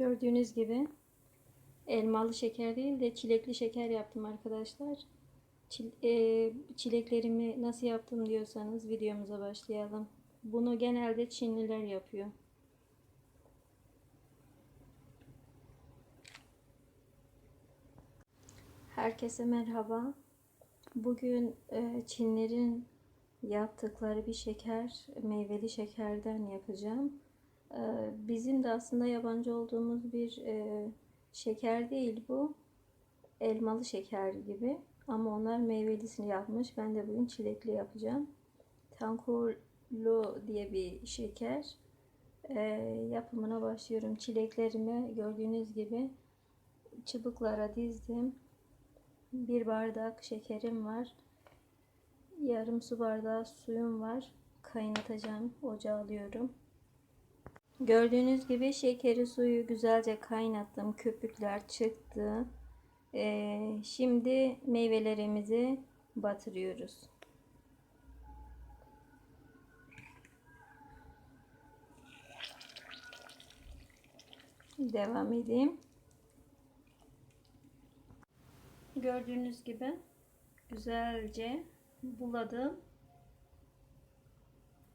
Gördüğünüz gibi elmalı şeker değil de çilekli şeker yaptım arkadaşlar. Çil- e, çileklerimi nasıl yaptım diyorsanız videomuza başlayalım. Bunu genelde Çinliler yapıyor. Herkese merhaba. Bugün e, Çinlerin yaptıkları bir şeker, meyveli şekerden yapacağım. Bizim de aslında yabancı olduğumuz bir şeker değil bu. Elmalı şeker gibi. Ama onlar meyvelisini yapmış. Ben de bugün çilekli yapacağım. Tankolo diye bir şeker. Yapımına başlıyorum. Çileklerimi gördüğünüz gibi çubuklara dizdim. Bir bardak şekerim var. Yarım su bardağı suyum var. Kaynatacağım. Ocağa alıyorum. Gördüğünüz gibi şekeri suyu güzelce kaynattım. Köpükler çıktı. Ee, şimdi meyvelerimizi batırıyoruz. Devam edeyim. Gördüğünüz gibi güzelce buladım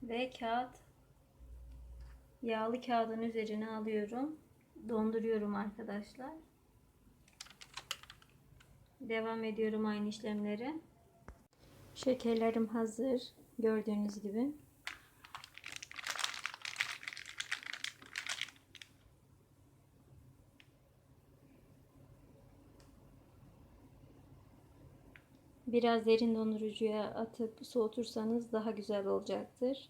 ve kağıt yağlı kağıdın üzerine alıyorum. Donduruyorum arkadaşlar. Devam ediyorum aynı işlemleri. Şekerlerim hazır. Gördüğünüz gibi. Biraz derin dondurucuya atıp soğutursanız daha güzel olacaktır.